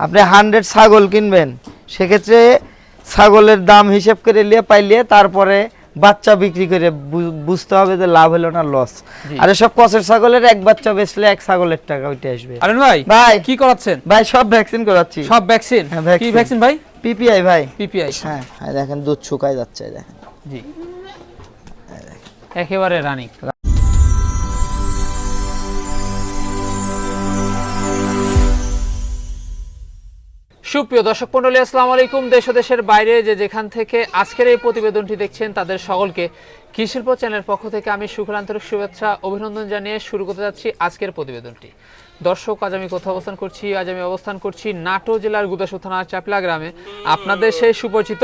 আপনি হান্ড্রেড ছাগল কিনবেন সেক্ষেত্রে ছাগলের দাম হিসেব করে নিয়ে পাইলে তারপরে বাচ্চা বিক্রি করে বুঝতে হবে যে লাভ হলো না লস আর সব কষের ছাগলের এক বাচ্চা বেচলে এক ছাগলের টাকা ওইটা আসবে। আরেন ভাই ভাই। কি করাচ্ছেন? ভাই সব ভ্যাকসিন করাচ্ছি। সব ভ্যাকসিন হ্যাঁ, কি ভ্যাকসিন ভাই? পিপিআই ভাই। পিপিআই হ্যাঁ এই দেখেন দুধ শুকাই যাচ্ছে এই দেখেন। জি। একেবারে রানিং। সুপ্রিয় দর্শক মন্ডলী আসসালামু আলাইকুম। দেশ দেশের বাইরে যে যেখান থেকে আজকের এই প্রতিবেদনটি দেখছেন, তাদের সকলকে কৃষিল্প চ্যানেলের পক্ষ থেকে আমি সুখের আন্তরিক শুভেচ্ছা, অভিনন্দন জানিয়ে শুরু করতে যাচ্ছি আজকের প্রতিবেদনটি। দর্শক, আজ আমি কোথাও অবস্থান করছি? আজ আমি অবস্থান করছি নাটো জেলার গুদাসু থানার চাপলা গ্রামে। আপনাদের সেই সুপরিচিত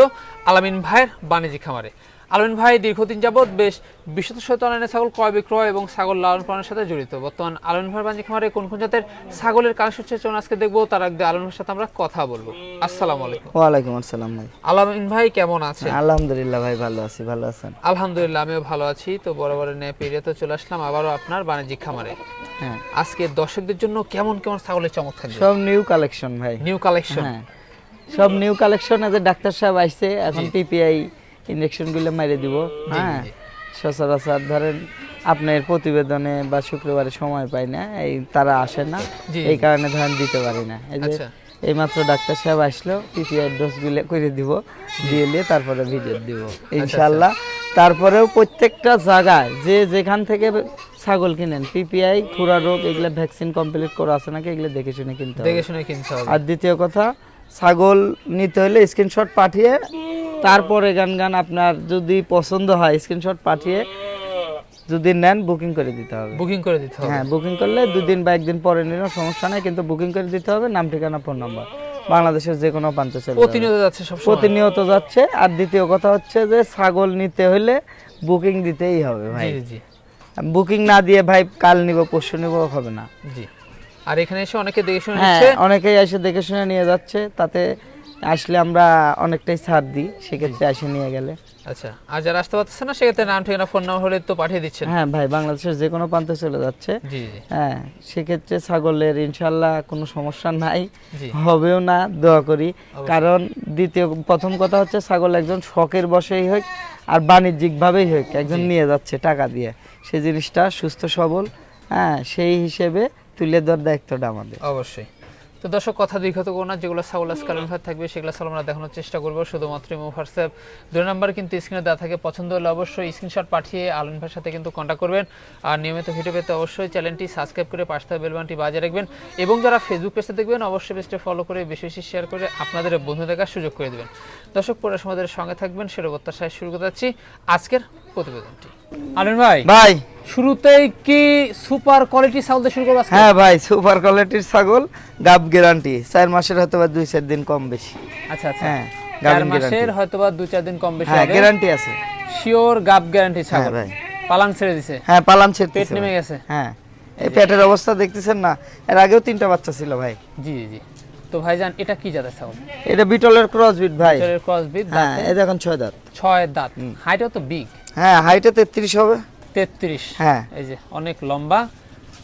আলামিন ভাইয়ের বাণিজ্যিক খামারে। আলমিন ভাই দীর্ঘদিন যাবৎ বেশ বিশুদ্ধ শত অনলাইনে ছাগল ক্রয় বিক্রয় এবং ছাগল লালন পালনের সাথে জড়িত। বর্তমান আলমিন ভাই বাণিজ্যিক খামারে কোন কোন জাতের ছাগলের কালেকশন হচ্ছে আজকে দেখব তার আগে আলমিন ভাইয়ের সাথে আমরা কথা বলব। আসসালামু আলাইকুম। ওয়ালাইকুম আসসালাম ভাই। আলামিন ভাই কেমন আছেন? আলহামদুলিল্লাহ ভাই ভালো আছি ভালো আছেন? আলহামদুলিল্লাহ আমিও ভালো আছি। তো বড় বড় ন্যায় পেরিয়ে তো চলে আসলাম আবারও আপনার বাণিজ্যিক খামারে। হ্যাঁ। আজকে দর্শকদের জন্য কেমন কেমন ছাগলের চমক থাকবে? সব নিউ কালেকশন ভাই। নিউ কালেকশন হ্যাঁ। সব নিউ কালেকশন আছে ডাক্তার সাহেব আসছে এখন পিপিআই ইনজেকশনগুলো মেরে দিব হ্যাঁ। সচরাচর ধরেন আপনার প্রতিবেদনে বা শুক্রবারে সময় পাই না এই তারা আসে না এই কারণে ধরেন দিতে পারি না। এই যে আচ্ছা। এইমাত্র ডাক্তার সাহেব আসলো পিপিআই ডোজগুলো করে দিব দিয়ে নিয়ে তারপরে ভিডিও দিব আচ্ছা, ইনশাল্লাহ তারপরেও প্রত্যেকটা জায়গায় যে যেখান থেকে ছাগল কিনেন পিপিআই খুরা রোগ এগুলো ভ্যাকসিন কমপ্লিট করা আছে নাকি এগুলো দেখে শুনে কিনতে হবে। দেখে শুনে কিনতে হবে। আর দ্বিতীয় কথা ছাগল নিতে হলে স্ক্রিনশট পাঠিয়ে তারপরে গান গান আপনার যদি পছন্দ হয় স্ক্রিনশট পাঠিয়ে যদি নেন বুকিং করে দিতে হবে। বুকিং করে দিতে হবে। হ্যাঁ বুকিং করলে দুদিন বা একদিন পরে নিলেও সমস্যা নাই কিন্তু বুকিং করে দিতে হবে। নাম ঠিকানা ফোন নাম্বার বাংলাদেশের যে কোনো প্রান্তে চলে প্রতিনিয়ত যাচ্ছে সব প্রতিনিয়ত যাচ্ছে। আর দ্বিতীয় কথা হচ্ছে যে ছাগল নিতে হলে বুকিং দিতেই হবে ভাই। জি জি। বুকিং না দিয়ে ভাই কাল নিব পরশু নিব হবে না। জি। আর এখানে এসে অনেকে দেখে শুনে হ্যাঁ নিচ্ছে। অনেকেই এসে দেখে শুনে নিয়ে যাচ্ছে। তাতে আসলে আমরা অনেকটাই ছাড় দিই সেক্ষেত্রে এসে নিয়ে গেলে। আচ্ছা আর যারা আসতে পারতেছে না সেক্ষেত্রে নাম ঠিকানা ফোন নাম্বার হলে তো পাঠিয়ে দিচ্ছেন। হ্যাঁ ভাই বাংলাদেশের যে কোনো প্রান্তে চলে যাচ্ছে। হ্যাঁ সেক্ষেত্রে ছাগলের ইনশাল্লাহ কোনো সমস্যা নাই। হবেও না দোয়া করি। কারণ দ্বিতীয় প্রথম কথা হচ্ছে ছাগল একজন শখের বসেই হোক আর বাণিজ্যিকভাবেই হোক একজন নিয়ে যাচ্ছে টাকা দিয়ে। সেই জিনিসটা সুস্থ সবল হ্যাঁ সেই হিসেবে তুলে দেওয়ার দায়িত্বটা আমাদের। অবশ্যই। তো দর্শক কথা দীর্ঘত না যেগুলো স্কালন ভাই থাকবে সেগুলো ছাগল আমরা দেখানোর চেষ্টা করব। শুধুমাত্র ইমো হোয়াটসঅ্যাপ দুই নাম্বার কিন্তু স্ক্রিনে দেওয়া থাকে পছন্দ হলে অবশ্যই স্ক্রিনশট পাঠিয়ে আলম ভাইয়ের সাথে কিন্তু কন্ট্যাক্ট করবেন। আর নিয়মিত ভিডিও পেতে অবশ্যই চ্যানেলটি সাবস্ক্রাইব করে পাশে থাকা বেলবানটি বাজিয়ে রাখবেন। এবং যারা ফেসবুক পেজে দেখবেন অবশ্যই পেজটা ফলো করে বেশি বেশি শেয়ার করে আপনাদের বন্ধু দেখার সুযোগ করে দেবেন। দর্শক পুরো আমাদের সঙ্গে থাকবেন সেটা প্রত্যাশায় শুরু করতে যাচ্ছি। আজকের প্রতিবেদনটি। ভাই ভাই। শুরুতেই কি সুপার কোয়ালিটি ছাগল শুরু করব? হ্যাঁ ভাই সুপার কোয়ালিটির ছাগল গাব গ্যারান্টি। চার মাসের হয়তো বা দুই চার দিন কম বেশি। আচ্ছা আচ্ছা। হ্যাঁ চার মাসের হয়তো বা দু চার দিন কম বেশি হ্যাঁ গ্যারান্টি আছে। শিওর গাব গ্যারান্টি হ্যাঁ ছাগল। ভাই। পালান ছেড়ে দিছে। হ্যাঁ পালান ছেড়ে পেট নেমে গেছে। হ্যাঁ এই পেটের অবস্থা দেখতেছেন না? এর আগেও তিনটা বাচ্চা ছিল ভাই। জি জি তো ভাইজান এটা কি জাতের ছাগল? এটা বিটলের ক্রস বিট ভাই। ক্রস বিট হ্যাঁ এই দেখুন ছয় দাঁত। ছয় দাঁত। হাইটও তো বিগ হ্যাঁ হাইটে তেত্রিশ হবে। তেত্রিশ। হ্যাঁ। এই যে অনেক লম্বা।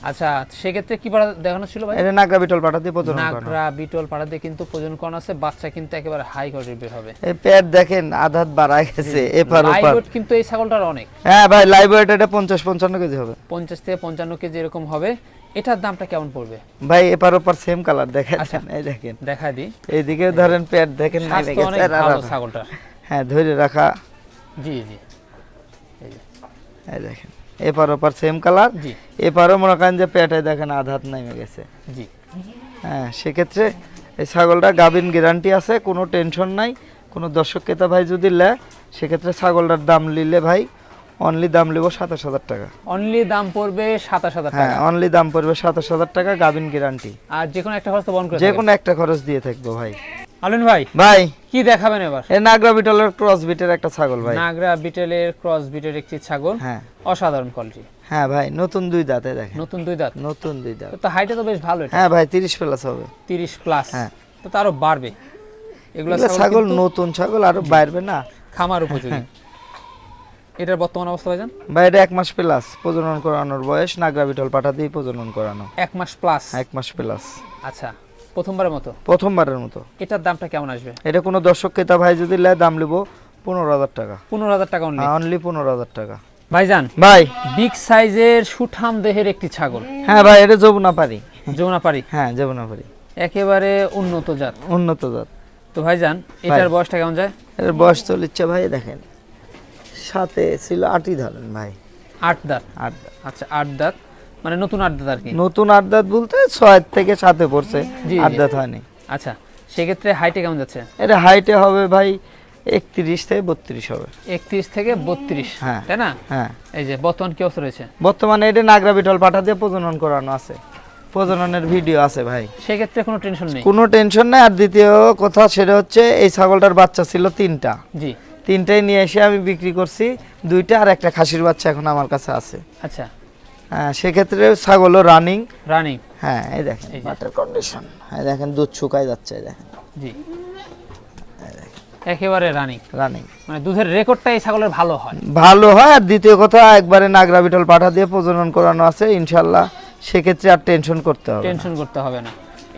আচ্ছা সেক্ষেত্রে কি পাড়া দেখানো ছিল ভাই? এটা নাগরা বিটল পাঠা দিয়ে প্রচলন করানো। নাগরা বিটল পাড়াতে কিন্তু প্রজন করানো আছে। বাচ্চা কিন্তু একেবারে হাই কোয়ালিটির বের হবে। এই পেট দেখেন আধাত বাড়ায় গেছে এপার ওপার। কিন্তু এই ছাগলটার অনেক। হ্যাঁ ভাই লাইভ ওয়েট এটা পঞ্চাশ পঞ্চান্ন কেজি হবে। পঞ্চাশ থেকে পঞ্চান্ন কেজি এরকম হবে। এটার দামটা কেমন পড়বে? ভাই এপার ওপার সেম কালার দেখেন আচ্ছা। এই দেখেন। দেখা দিই। এইদিকে ধরেন পেট দেখেন গেছে আর ভালো হ্যাঁ ধরে রাখা। জি জি। এই দেখেন এপার ওপার সেম কালার জি। এপারও মনে করেন যে পেটে দেখেন আধাত নেমে গেছে। জি। হ্যাঁ সেক্ষেত্রে এই ছাগলটা গাভিন গ্যারান্টি আছে কোনো টেনশন নাই। কোনো দর্শক ক্রেতা ভাই যদি লে সেক্ষেত্রে ছাগলটার দাম নিলে ভাই অনলি দাম নেব সাতাশ হাজার টাকা। অনলি দাম পড়বে সাতাশ হাজার হ্যাঁ টাকা। অনলি দাম পড়বে সাতাশ হাজার টাকা গ্যারান্টি আর যে কোনো একটা খরচ তো বহন করে যে কোনো একটা খরচ দিয়ে থাকব ভাই। আলুন ভাই ভাই। কি দেখাবেন এবার? এ নাগরা বিটলের ক্রস বিটের একটা ছাগল ভাই। নাগরা বিটেলের ক্রস বিটের একটি ছাগল। হ্যাঁ। অসাধারণ কোয়ালিটি হ্যাঁ ভাই নতুন দুই দাঁতে দেখেন। নতুন দুই দাঁত। নতুন দুই দাঁত। তো হাইটে তো বেশ ভালো হ্যাঁ ভাই তিরিশ প্লাস হবে। তিরিশ প্লাস হ্যাঁ। তো তারও বাড়বে। এগুলো ছাগল নতুন ছাগল আরও বাইরবে না। খামার উপযোগী। এটার বর্তমান অবস্থা ভাইজান? ভাই এটা এক মাস প্লাস প্রজনন করানোর বয়স নাগরা বিটল পাঠা দিয়ে প্রজনন করানো। এক মাস প্লাস এক মাস প্লাস আচ্ছা প্রথমবারের মতো? প্রথমবারের মতো। এটার দামটা কেমন আসবে? এটা কোনো দর্শক ক্রেতা ভাই যদি নেয় দাম নেব পনেরো হাজার টাকা। পনেরো হাজার টাকা অনলি অনলি পনেরো হাজার টাকা। ভাইজান? ভাই। বিগ সাইজের সুঠাম দেহের একটি ছাগল। হ্যাঁ ভাই এটা যমুনা পারি যমুনাপাড়ি? হ্যাঁ যমুনা পারি একেবারে উন্নত জাত। উন্নত জাত। তো ভাইজান এটার বয়সটা কেমন যায়? এর বয়স চলিচ্ছে ভাই দেখেন। সাথে ছিল আটই ধরেন ভাই। আট দাঁত? আট দাঁত। আচ্ছা আট দাঁত। মানে নতুন আট দাঁত আর কি? নতুন আট দাঁত বলতে ছয় থেকে সাতে পড়ছে। আট দাঁত হয়নি। আচ্ছা সেক্ষেত্রে হাইটে কেমন যাচ্ছে? এটা হাইটে হবে ভাই একত্রিশ থেকে বত্রিশ হবে। একত্রিশ থেকে বত্রিশ হ্যাঁ। তাই না? হ্যাঁ। এই যে বর্তমান কি অবস্থা রয়েছে? বর্তমানে এটা নাগরা বিটল পাঠা দিয়ে প্রজনন করানো আছে। প্রজননের ভিডিও আছে ভাই। সেক্ষেত্রে কোনো টেনশন নেই? কোনো টেনশন নাই। আর দ্বিতীয় কথা সেটা হচ্ছে এই ছাগলটার বাচ্চা ছিল তিনটা। জি। তিনটাই নিয়ে এসে আমি বিক্রি করছি দুইটা আর একটা খাসির বাচ্চা এখন আমার কাছে আছে। আচ্ছা। হ্যাঁ সেক্ষেত্রে ছাগলও রানিং রানিং হ্যাঁ এই দেখেন কন্ডিশন এই দেখেন দুধ যাচ্ছে এই দেখেন। জি। একেবারে রানিং রানিং মানে দুধের রেকর্ডটা এই ছাগলের ভালো হয়। ভালো হয় আর দ্বিতীয় কথা একবারে নাগরা বিটল পাঠা দিয়ে প্রজনন করানো আছে ইনশাল্লাহ। সেক্ষেত্রে আর টেনশন করতে হবে টেনশন করতে হবে না।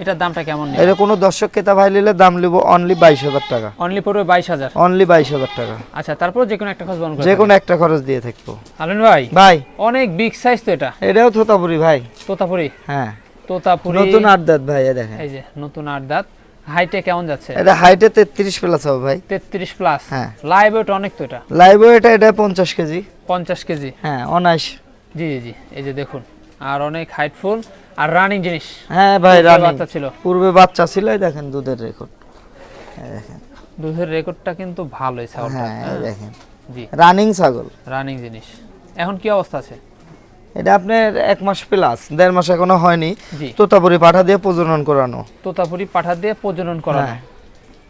এটার দামটা কেমন এর কোনো দর্শক ক্রেতা ভাই নিলে দাম নিব অনলি বাইশ হাজার টাকা। অনলি পড়বে বাইশ হাজার? অনলি বাইশ হাজার টাকা। আচ্ছা তারপর যে কোনো একটা খোঁজ বন্ধ যে কোনো একটা খরচ দিয়ে থাকব। আলন ভাই ভাই। অনেক বিগ সাইজ তো এটা। এটাও থোতাপুরি ভাই। তোতাপুরি? হ্যাঁ। তোতাপুরি নতুন আট দাঁত ভাই দেখেন। এই যে নতুন আট দাঁত। হাইটে কেমন যাচ্ছে? এটা হাইটে তেত্রিশ প্লাস হবে ভাই। তেত্রিশ প্লাস হ্যাঁ। লাইভ ওয়েট অনেক তো এটা। লাইভ এটা এটা পঞ্চাশ কেজি। পঞ্চাশ কেজি। হ্যাঁ অনাইশ জি জি জি। এই যে দেখুন আর অনেক হাইটফুল আর রানিং জিনিস। হ্যাঁ ভাই রানিং বাচ্চা ছিল। পূর্বে বাচ্চা ছিল দেখেন দুধের রেকর্ড দেখেন। দুধের রেকর্ডটা কিন্তু ভালোই ছাগলটা হ্যাঁ দেখেন। জি। রানিং ছাগল। রানিং জিনিস। এখন কি অবস্থা আছে? এটা আপনার এক মাস প্লাস দেড় মাস এখনও হয়নি। তোতাপুরি পাঠা দিয়ে প্রজনন করানো। তোতাপুরি পাঠা দিয়ে প্রজনন করানো। হ্যাঁ।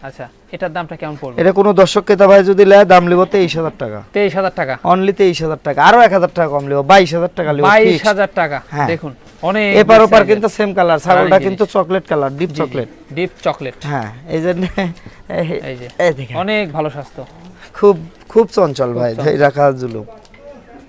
আচ্ছা এটার দামটা কেমন পড়বে? এটা কোনো দর্শক ক্রেতা ভাই যদি নেয় দাম লিব তেইশ হাজার টাকা। তেইশ হাজার টাকা? অনলি তেইশ হাজার টাকা। আরও এক হাজার টাকা কম লিব বাইশ হাজার টাকা লিব বাইশ হাজার টাকা। হ্যাঁ। দেখুন অনেক এপার ওপার কিন্তু সেম কালার ছাগলটা কিন্তু chocolate colour deep chocolate deep chocolate হ্যাঁ এই জন্য এই যে অনেক ভালো স্বাস্থ্য। খুব খুব চঞ্চল ভাই রাখা জুলুম।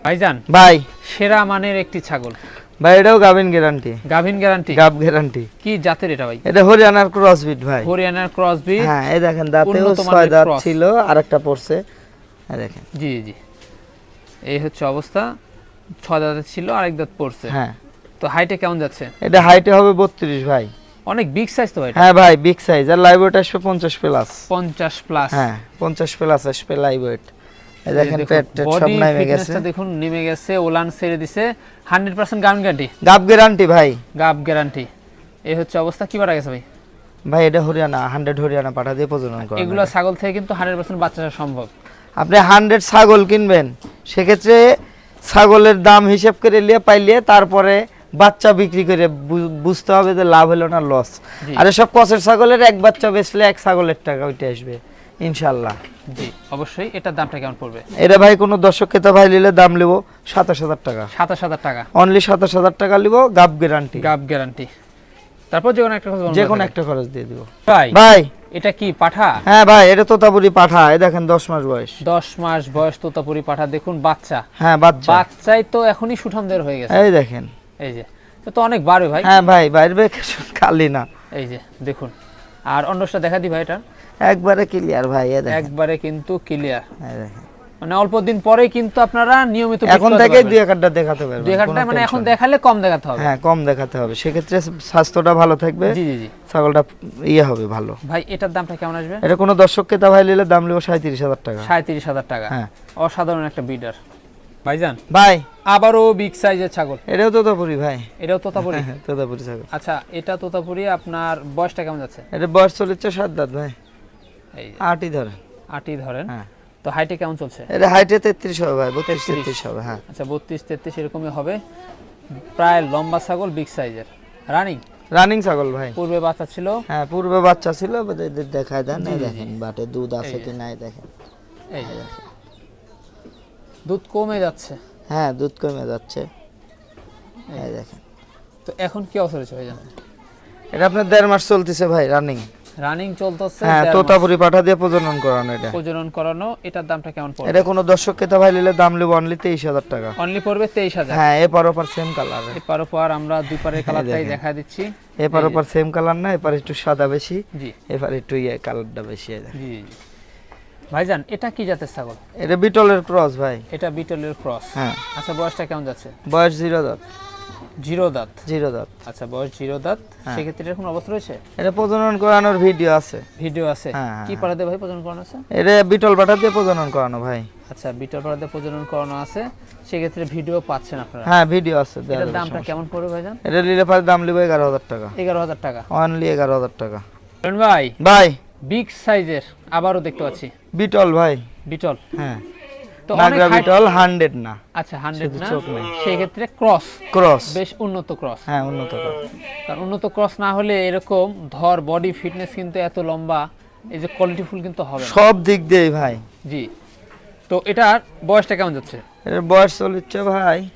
ভাইজান ভাই। সেরা মানের একটি ছাগল। ভাই এটাও গাভিন গ্যারান্টি গাভিন গ্যারান্টি গাব গ্যারান্টি কি জাতের এটা ভাই? এটা হরিয়ানার ক্রসবিট ভাই। হরিয়ানার ক্রস ব্রিড হ্যাঁ এই দেখেন দাঁতেও ছয় দাঁত। ছিল আরেকটা পড়ছে। এই দেখেন। জি জি এই হচ্ছে অবস্থা। ছয় দাঁত ছিল আরেক দাঁত পড়ছে। হ্যাঁ। তো হাইটে কেমন যাচ্ছে? এটা হাইটে হবে বত্রিশ ভাই। অনেক বিগ সাইজ তো ভাই হ্যাঁ ভাই বিগ সাইজ আর লাইভ ওয়েট আসবে পঞ্চাশ প্লাস পঞ্চাশ প্লাস হ্যাঁ পঞ্চাশ প্লাস আসবে লাইভ ওয়েট দেখেন পেট সব নেমে গেছে। দেখুন নেমে গেছে ওলান ছেড়ে দিছে। হান্ড্রেড পার্সেন্ট গান গ্যারান্টি গাব গ্যারান্টি ভাই। গাব গ্যারান্টি এই হচ্ছে অবস্থা কি বাড়া গেছে ভাই? ভাই এটা হরিয়ানা হান্ড্রেড হরিয়ানা পাঠা দিয়ে প্রজনন করা এগুলো ছাগল থেকে কিন্তু হান্ড্রেড পার্সেন্ট বাচ্চা সম্ভব। আপনি হান্ড্রেড ছাগল কিনবেন সেক্ষেত্রে ছাগলের দাম হিসেব করে পাইলে তারপরে বাচ্চা বিক্রি করে বুঝতে হবে যে লাভ হলো না লস আর সব কসের ছাগলের এক বাচ্চা বেচলে এক ছাগলের টাকা ওইটা আসবে। ইনশাল্লাহ জি অবশ্যই। এটার দামটা কেমন পড়বে? এটা ভাই কোনো দর্শক ক্রেতা ভাই নিলে দাম নেব সাতাশ হাজার টাকা। সাতাশ হাজার টাকা। অনলি সাতাশ হাজার টাকা নিব গাব গ্যারান্টি গাব গ্যারান্টি তারপর যে কোনো একটা বন্ধ যে কোনো। একটা খরচ দিয়ে দিব। ভাই ভাই। এটা কি পাঠা? হ্যাঁ ভাই এটা তোতাপুরি পাঠা। এই দেখেন দশ মাস বয়স। দশ মাস বয়স তোতাপুরি পাঠা দেখুন বাচ্চা। হ্যাঁ বাচ্চা। বাচ্চাই তো এখনই সুঠামদের হয়ে গেছে। এই দেখেন। এই যে তো তো অনেক বাড়ে ভাই। হ্যাঁ ভাই বাইরে খালি না। এই যে দেখুন। আর অন্যটা দেখা দি ভাই এটা একবারে ক্লিয়ার ভাই একবারে কিন্তু ক্লিয়ার মানে অল্প দিন পরে কিন্তু আপনারা নিয়মিত এখন থেকে দুই একারটা দেখাতে পারবেন দুই ঘণ্টা মানে এখন দেখালে কম দেখাতে হবে। হ্যাঁ কম দেখাতে হবে। সেক্ষেত্রে স্বাস্থ্যটা ভালো থাকবে। জি জি জি। ছাগলটা ইয়ে হবে ভালো। ভাই এটার দামটা কেমন আসবে? এটা কোনো দর্শক ক্রেতা ভাই নিলে দাম নেব সাঁত্রিশ হাজার টাকা। সাঁত্রিশ হাজার টাকা। হ্যাঁ। অসাধারণ একটা বিডার ভাইজান ভাই। আবারও বিগ সাইজের ছাগল। এটাও তোতাপুরি ভাই। এটাও তোতাপুরি? হ্যাঁ, তোতাপুরি ছাগল। আচ্ছা এটা তোতাপুরি আপনার বয়সটা কেমন যাচ্ছে? এটা বয়স চলেছে সাত দাঁত ভাই। আটই ধরে আটই ধরেন। হ্যাঁ। তো হাইটে কেমন চলছে? এটা হাইটে তেত্রিশ হবে ভাই বত্রিশ 33 হবে হ্যাঁ। আচ্ছা বত্রিশ তেত্রিশ এরকমই হবে। প্রায় লম্বা ছাগল বিগ সাইজের রানিং রানিং ছাগল ভাই। পূর্বে বাচ্চা ছিল? হ্যাঁ পূর্বে বাচ্চা ছিল দেখায় দেন জি, দেখেন বাটে দুধ আছে কি নাই দেখেন। এই দুধ কমে যাচ্ছে। হ্যাঁ দুধ কমে যাচ্ছে। এই দেখেন। তো এখন কি অবস্থা রয়েছে ভাইজান? এটা আপনার দেড় মাস চলতেছে ভাই রানিং রানিং চলতেছে হ্যাঁ তোতাপুরি পাঠা দিয়ে প্রজনন করানো এটা। প্রজনন করানো এটার দামটা কেমন পড়বে? এটা কোনো দর্শক ক্রেতা ভাই নিলে দাম নেব অনলি তেইশ হাজার টাকা। অনলি পড়বে তেইশ হাজার। হ্যাঁ এপার ওপার সেম কালার এপার ওপার আমরা দুই পারের কালারটাই দেখা দিচ্ছি। এপার ওপার সেম কালার না এপার একটু সাদা বেশি জি। এপার একটু ইয়ে কালারটা বেশি জি। ভাইজান এটা কি জাতের ছাগল? এটা বিটলের ক্রস ভাই। এটা বিটলের ক্রস হ্যাঁ। আচ্ছা বয়সটা কেমন যাচ্ছে? বয়স জিরো দাঁত জিরো দাঁত? জিরো দাঁত। আচ্ছা বয়স জিরো দাঁত। হ্যাঁ। সেক্ষেত্রে এরকম অবস্থা রয়েছে? এটা প্রজনন করানোর ভিডিও আছে। ভিডিও আছে। হ্যাঁ, হ্যাঁ, কি পাড়াতে ভাই প্রজনন করানো আছে? এটা বিটল পাঠা দিয়ে প্রজনন করানো ভাই। আচ্ছা বিটল পাড়াতে প্রজনন করানো আছে। সেক্ষেত্রে ভিডিও পাচ্ছেন আপনারা? হ্যাঁ ভিডিও আছে এটার দামটা কেমন পড়বে ভাইজান। এটা নিলে পারে দাম লিবে এগারো হাজার টাকা। এগারো হাজার টাকা। অনলি এগারো হাজার টাকা। ভাই ভাই। বিগ সাইজের আবারও দেখতে পাচ্ছি। বিটল ভাই। বিটল? হ্যাঁ। তো অনেক নাগরা height- না। আচ্ছা হান্ড্রেড শুধু না। চোখ নেই। সেক্ষেত্রে ক্রস ক্রস বেশ উন্নত ক্রস হ্যাঁ উন্নত করা। কারণ উন্নত ক্রস না হলে এরকম ধর বডি ফিটনেস কিন্তু এত লম্বা এই যে কোয়ালিটি ফুল কিন্তু হবে সব দিক দিয়ে ভাই। জি। তো এটার বয়সটা কেমন যাচ্ছে? এর বয়স চলিচ্ছে ভাই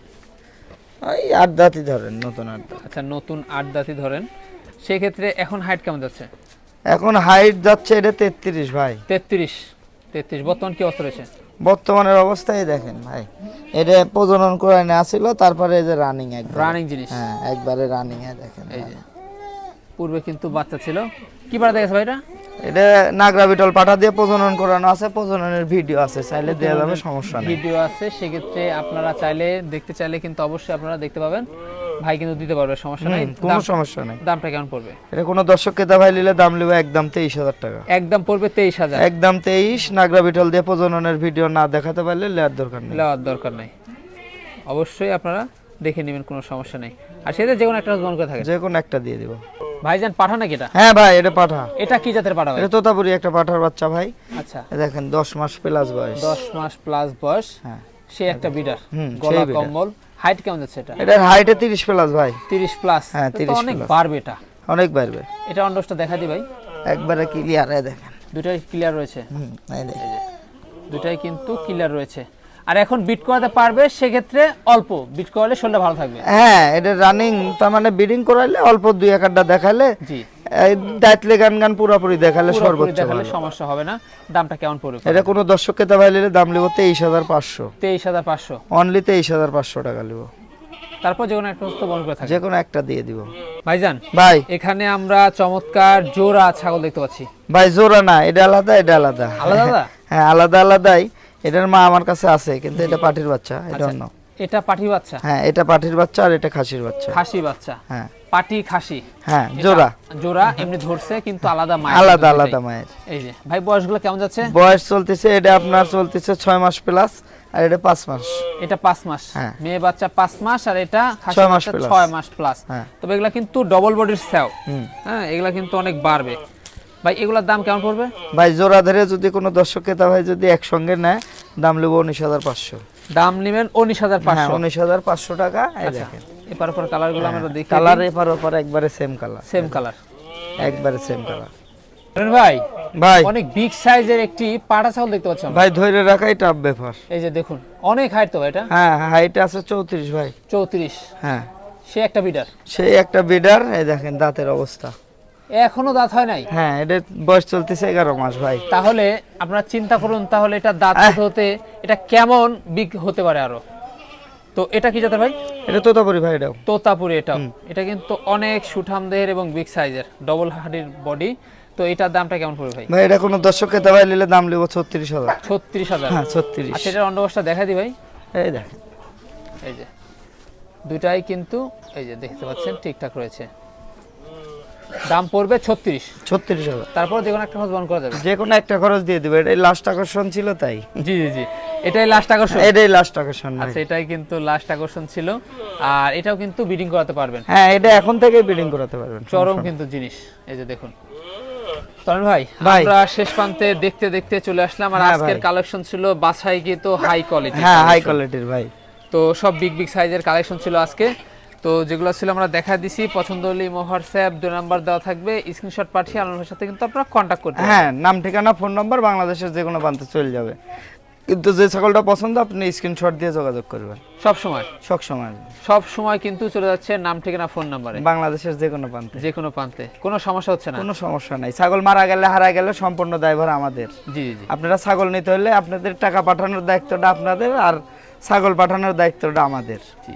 ওই আট দাঁতই ধরেন নতুন আট আচ্ছা নতুন আট দাঁতি ধরেন। সেক্ষেত্রে এখন হাইট কেমন যাচ্ছে? এখন হাইট যাচ্ছে এটা তেত্রিশ ভাই। তেত্রিশ। তেত্রিশ। বর্তমান কি অবস্থা রয়েছে? বর্তমানের অবস্থায় দেখেন ভাই। এটা প্রজনন করে নেওয়া ছিল তারপরে এই যে রানিং একবার। রানিং জিনিস। হ্যাঁ একবারে রানিং এ দেখেন এই যে। পূর্বে কিন্তু বাচ্চা ছিল। কি পাড়া দেখেছে ভাই এটা? নাগরা বিটল পাঠা দিয়ে প্রজনন করানো আছে প্রজননের ভিডিও আছে চাইলে দেওয়া যাবে সমস্যা নেই। ভিডিও আছে সেক্ষেত্রে আপনারা চাইলে দেখতে চাইলে কিন্তু অবশ্যই আপনারা দেখতে পাবেন। ভাই কিন্তু দিতে পারবে সমস্যা নাই। কোনো সমস্যা নেই। দামটা কেমন পড়বে? এটা কোনো দর্শক ক্রেতা ভাই নিলে দাম নেবে একদম তেইশ হাজার টাকা। একদম পড়বে তেইশ হাজার। একদম তেইশ নাগরা বিটল দিয়ে প্রজননের ভিডিও না দেখাতে পারলে লেয়ার দরকার নেই। নেওয়ার দরকার নাই। অবশ্যই আপনারা দেখে নেবেন কোনো সমস্যা নেই। আর সেটা যে কোনো একটা মনে করে থাকে যে কোনো একটা দিয়ে দিব। ভাই ভাইজান পাঠা নাকি এটা? হ্যাঁ ভাই এটা পাঠা। এটা কি জাতের পাঠা এটা তোতাপুরি একটা পাঠার বাচ্চা ভাই। আচ্ছা। দেখেন দশ মাস প্লাস বয়স। দশ মাস প্লাস বয়স। হ্যাঁ। সে একটা বিডার গলা কম্বল। হাইট কেমন যাচ্ছে এটা? এটার হাইটে তিরিশ প্লাস ভাই। তিরিশ প্লাস হ্যাঁ, 30 অনেক। বাড়বে এটা। অনেক বাড়বে। এটা অন্ডসটা দেখা দি ভাই। একবারে ক্লিয়ার দেখেন। দুটাই ক্লিয়ার রয়েছে। হুম এই দেখেন। দুটাই কিন্তু ক্লিয়ার রয়েছে। আর এখন বিট করাতে পারবে সেক্ষেত্রে অল্প বিট করালে শরীরটা ভালো থাকবে। হ্যাঁ এটা রানিং তার মানে বিডিং করাইলে অল্প দুই এক আড্ডা দেখালে জি দাঁতলে গান গান পুরোপুরি দেখালে সর্বোচ্চ দেখালে সমস্যা হবে না। দামটা কেমন পড়বে এটা কোনো দর্শককে দাম লিব তেইশ হাজার পাঁচশো। তেইশ হাজার পাঁচশো। অনলি তেইশ হাজার পাঁচশো টাকা লিব। তারপর যে কোনো একটা বস্তু বন্ধ করে থাকে যে কোনো একটা দিয়ে দিব। ভাইজান ভাই। এখানে আমরা চমৎকার জোড়া ছাগল দেখতে পাচ্ছি। ভাই জোড়া না এটা আলাদা এটা আলাদা। আলাদা আলাদা? হ্যাঁ আলাদা আলাদাই। এটার মা আমার কাছে আছে কিন্তু এটা পাটির বাচ্চা এটা আচ্ছা, অন্য। এটা পাটি বাচ্চা? হ্যাঁ এটা পাটির বাচ্চা আর এটা খাসির বাচ্চা। খাসি বাচ্চা। হ্যাঁ। পাটি খাসি? হ্যাঁ জোড়া। জোড়া এমনি ধরছে কিন্তু আলাদা মায়ের আলাদা আলাদা মায়ের। এই যে ভাই বয়সগুলো কেমন যাচ্ছে? বয়স চলতেছে এটা আপনার চলতেছে ছয় মাস প্লাস আর এটা পাঁচ মাস। এটা পাঁচ মাস। হ্যাঁ। মেয়ে বাচ্চা পাঁচ মাস আর এটা খাসি ছয় মাস বাচ্চা plus। ছয় মাস প্লাস হ্যাঁ। তবে এগুলা কিন্তু ডবল বডির স্যাও হ্যাঁ এগুলা কিন্তু অনেক বাড়বে। ভাই এগুলার দাম কেমন পড়বে? ভাই জোড়া ধরে যদি কোনো দর্শক ক্রেতা ভাই যদি একসঙ্গে নেয় দাম নেব উনিশ হাজার পাঁচশো। দাম নেবেন উনিশ হাজার হ্যাঁ পাঁচশো উনিশ হাজার পাঁচশো টাকা এই আচ্ছা দেখেন। এপার পর কালারগুলো আমরা দেখি কালার এপার ওপার একবারে সেম কালার সেম কালার একবারে সেম কালার ভাই ভাই। অনেক বিগ সাইজের একটি পাটা ছাগল দেখতে পাচ্ছি আমরা। ভাই ধরে রাখাই টাপ ব্যাপার এই যে দেখুন অনেক হাইট তো এটা। হ্যাঁ হাইট আছে চৌত্রিশ ভাই। চৌত্রিশ। হ্যাঁ। সে একটা বিডার সে একটা বিডার এই দেখেন দাঁতের অবস্থা। এখনও দাঁত হয় নাই? হ্যাঁ এটা বয়স চলতেছে এগারো মাস ভাই। তাহলে আপনারা চিন্তা করুন তাহলে এটা দাঁত হতে এটা কেমন বিগ হতে পারে আরও? তো এটা কি জাতের ভাই? এটা তোতাপুরি ভাই এটাও। তোতাপুরি এটাও। এটা কিন্তু অনেক সুঠাম দেহের এবং বিগ সাইজের ডবল হাডির বডি তো এটার দামটা কেমন পড়বে ভাই? ভাই এটা কোনো দর্শক ক্রেতা ভাই নিলে দাম নেব ছত্রিশ হাজার। ছত্রিশ হাজার। হ্যাঁ ছত্রিশ। আচ্ছা এটার অন্ডবসটা দেখা দি ভাই। এই দেখেন। এই যে দুটাই কিন্তু এই যে দেখতে পাচ্ছেন ঠিকঠাক রয়েছে। দাম পড়বে ছত্রিশ। ছত্রিশ হাজার তারপর যে কোনো একটা খরচ বহন করা যাবে। যে কোনো একটা খরচ দিয়ে দিবে। এটাই লাস্ট আকর্ষণ ছিল তাই। জি জি জি। এটাই লাস্ট আকর্ষণ। এটাই লাস্ট আকর্ষণ। আচ্ছা এটাই কিন্তু লাস্ট আকর্ষণ ছিল। আর এটাও কিন্তু বিডিং করাতে পারবেন। হ্যাঁ এটা এখন থেকে বিডিং করাতে পারবেন। চরম কিন্তু জিনিস। এই যে দেখুন। তরুণ ভাই। আমরা শেষ প্রান্তে দেখতে দেখতে চলে আসলাম। আর হ্যাঁ আজকের কালেকশন ছিল বাছাই গিয়ে তো হাই কোয়ালিটি হ্যাঁ হাই কোয়ালিটির ভাই। তো সব বিগ বিগ সাইজের কালেকশন ছিল আজকে। তো যেগুলো ছিল আমরা দেখা দিছি। পছন্দ হলে ইমো হোয়াটসঅ্যাপ দুই নাম্বার দেওয়া থাকবে। স্ক্রিনশট পাঠিয়ে আলোর সাথে কিন্তু আপনারা কন্ট্যাক্ট করতে হ্যাঁ নাম ঠিকানা ফোন নম্বর বাংলাদেশের যে কোনো প্রান্তে চলে যাবে। কিন্তু যে ছাগলটা পছন্দ আপনি স্ক্রিনশট দিয়ে যোগাযোগ করবেন। সব সময়? সব সময়। সব সময় কিন্তু চলে যাচ্ছে নাম ঠিকানা ফোন নাম্বারে বাংলাদেশের যে কোনো প্রান্তে। যে কোনো প্রান্তে। কোনো সমস্যা হচ্ছে না? কোনো সমস্যা নাই। ছাগল মারা গেলে হারা গেলে সম্পূর্ণ দায়ভার আমাদের। জি জি। আপনারা ছাগল নিতে হলে আপনাদের টাকা পাঠানোর দায়িত্বটা আপনাদের আর ছাগল পাঠানোর দায়িত্বটা আমাদের। জি।